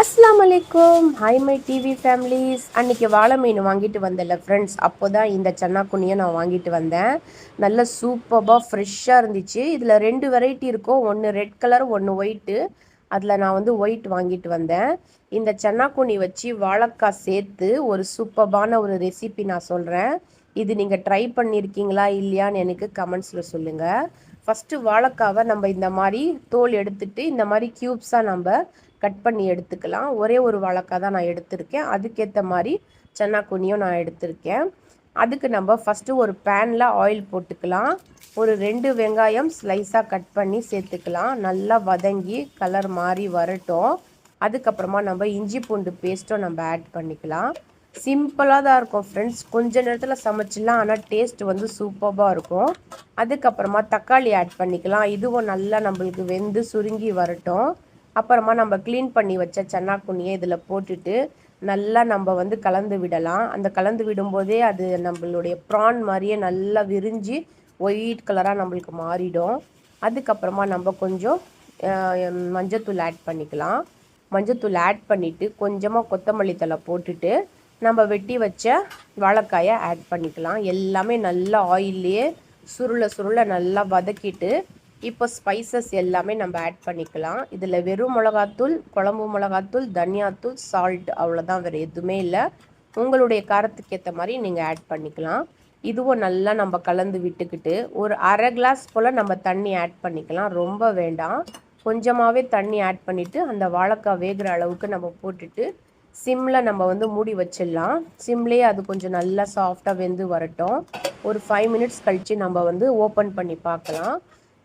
அஸ்லாம் அலைக்கும். Hi my TV families அன்றைக்கி வாழை மீன் வாங்கிட்டு வந்தேன்ல ஃப்ரெண்ட்ஸ் அப்போ தான் இந்த சன்னாக்குனியை நான் வாங்கிட்டு வந்தேன். நல்ல சூப்பராக ஃப்ரெஷ்ஷாக இருந்துச்சு. இதில் ரெண்டு வெரைட்டி இருக்கும். ஒன்று ரெட் கலர் ஒன்று ஒயிட்டு அதில் நான் வந்து ஒயிட் வாங்கிட்டு வந்தேன். இந்த சன்னாக்குனி வச்சு வாழைக்காய் சேர்த்து ஒரு சூப்பரான ஒரு ரெசிபி நான் சொல்கிறேன் இது நீங்கள் ட்ரை பண்ணியிருக்கீங்களா இல்லையான்னு எனக்கு கமெண்ட்ஸில் சொல்லுங்கள் ஃபஸ்ட்டு வாழைக்காவை நம்ம இந்த மாதிரி தோல் எடுத்துட்டு இந்த மாதிரி க்யூப்ஸாக நம்ம கட் பண்ணி எடுத்துக்கலாம். ஒரே ஒரு வாழைக்காய் தான் நான் எடுத்திருக்கேன். அதுக்கேற்ற மாதிரி சன்னாக்குனியும் நான் எடுத்திருக்கேன். அதுக்கு நம்ம ஃபஸ்ட்டு ஒரு பேனில் ஆயில் போட்டுக்கலாம். ஒரு ரெண்டு வெங்காயம் ஸ்லைஸாக கட் பண்ணி சேர்த்துக்கலாம். நல்லா வதங்கி கலர் மாதிரி வரட்டும். அதுக்கப்புறமா நம்ம இஞ்சி பூண்டு பேஸ்ட்டும் நம்ம ஆட் பண்ணிக்கலாம். சிம்பிளாக தான் இருக்கும் ஃப்ரெண்ட்ஸ் கொஞ்ச நேரத்தில் சமைச்சிடலாம் ஆனால் டேஸ்ட் வந்து சூப்பராக இருக்கும். அதுக்கப்புறமா தக்காளி ஆட் பண்ணிக்கலாம். இதுவும் நல்லா நம்மளுக்கு வெந்து சுருங்கி வரட்டும். அப்புறமா நம்ம க்ளீன் பண்ணி வச்ச சன்னாக்குனியை இதில் போட்டுட்டு நல்லா நம்ம வந்து கலந்து விடலாம். அந்த கலந்து விடும்போதே அது நம்மளுடைய ப்ரான் மாதிரியே நல்லா விரிஞ்சு ஒயிட் கலராக நம்மளுக்கு மாறிடும். அதுக்கப்புறமா நம்ம கொஞ்சம் மஞ்சத்தூள் ஆட் பண்ணிக்கலாம். மஞ்சத்தூள் ஆட் பண்ணிவிட்டு கொஞ்சமாக கொத்தமல்லி தலை போட்டுட்டு நம்ம வெட்டி வச்ச வாழைக்காயை ஆட் பண்ணிக்கலாம். எல்லாமே நல்லா ஆயிலே சுருளை சுருளை நல்லா வதக்கிட்டு இப்போ ஸ்பைசஸ் எல்லாமே நம்ம ஆட் பண்ணிக்கலாம். இதில் வெறும் மிளகாத்தூள் குழம்பு மிளகாத்தூள் தனியாத்தூள் சால்ட் அவ்வளோதான் வேறு எதுவுமே இல்லை. உங்களுடைய காரத்துக்கு ஏற்ற மாதிரி நீங்கள் ஆட் பண்ணிக்கலாம். இதுவும் நல்லா நம்ம கலந்து விட்டுக்கிட்டு ஒரு அரை கிளாஸ் போல் நம்ம தண்ணி ஆட் பண்ணிக்கலாம். ரொம்ப வேண்டாம். கொஞ்சமாகவே தண்ணி ஆட் பண்ணிவிட்டு அந்த வாழைக்காய் வேகிற அளவுக்கு நம்ம போட்டுட்டு சிம்மில் நம்ம வந்து மூடி வச்சிடலாம். சிம்லேயே அது கொஞ்சம் நல்லா சாஃப்டாக வெந்து வரட்டும். ஒரு ஃபைவ் மினிட்ஸ் கழித்து நம்ம வந்து ஓப்பன் பண்ணி பார்க்கலாம்.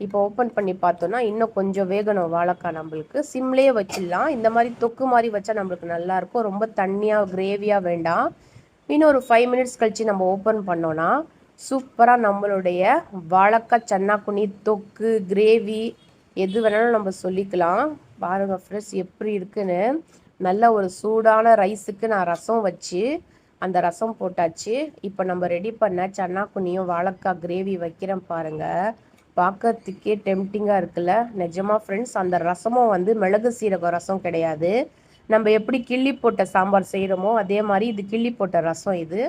இப்போ ஓப்பன் பண்ணி பார்த்தோன்னா இன்னும் கொஞ்சம் வேகணும் வாழைக்காய் நம்மளுக்கு. சிம்லேயே வச்சிடலாம். இந்த மாதிரி தொக்கு மாதிரி வச்சா நம்மளுக்கு நல்லாயிருக்கும் ரொம்ப தண்ணியாக கிரேவியாக வேண்டாம். இன்னும் ஒரு ஃபைவ் மினிட்ஸ் கழித்து நம்ம ஓப்பன் பண்ணோன்னா சூப்பராக நம்மளுடைய வாழைக்காய் சன்னாக்குனி தொக்கு கிரேவி எது வேணாலும் நம்ம சொல்லிக்கலாம். பாருங்கள் ஃப்ரெண்ட்ஸ் எப்படி இருக்குன்னு. நல்ல ஒரு சூடான ரைஸுக்கு நான் ரசம் வச்சு அந்த ரசம் போட்டாச்சு. இப்போ நம்ம ரெடி பண்ண சன்னாக்குனியும் வாழைக்காய் கிரேவி வைக்கிறேன் பாருங்கள் பார்க்கறதுக்கே டெம்டிங்காக இருக்குல்ல. நிஜமாக ஃப்ரெண்ட்ஸ் அந்த ரசமும் வந்து மிளகு சீரகம் ரசம் கிடையாது. நம்ம எப்படி கிள்ளி போட்ட சாம்பார் செய்கிறோமோ அதே மாதிரி இது கிள்ளி போட்ட ரசம் இது.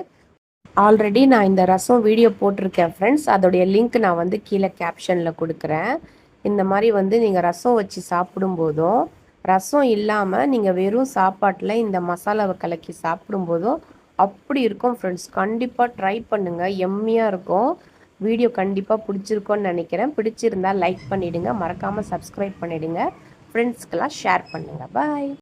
ஆல்ரெடி நான் இந்த ரசம் வீடியோ போட்டிருக்கேன் ஃப்ரெண்ட்ஸ் அதோடைய லிங்க் நான் வந்து கீழே கேப்ஷனில் கொடுக்குறேன். இந்த மாதிரி வந்து நீங்கள் ரசம் வச்சு சாப்பிடும்போதும் ரசம் இல்லாமல் நீங்கள் வெறும் சாப்பாட்டில் இந்த மசாலாவை கலக்கி சாப்பிடும்போதும் அப்படி இருக்கும் ஃப்ரெண்ட்ஸ் கண்டிப்பாக ட்ரை பண்ணுங்கள் எம்மியாக இருக்கும். வீடியோ கண்டிப்பாக பிடிச்சிருக்கோன்னு நினைக்கிறேன். பிடிச்சிருந்தா லைக் பண்ணிவிடுங்க மறக்காமல் சப்ஸ்கிரைப் பண்ணிவிடுங்க ஃப்ரெண்ட்ஸ்க்கெல்லாம் ஷேர் பண்ணுங்கள் பாய்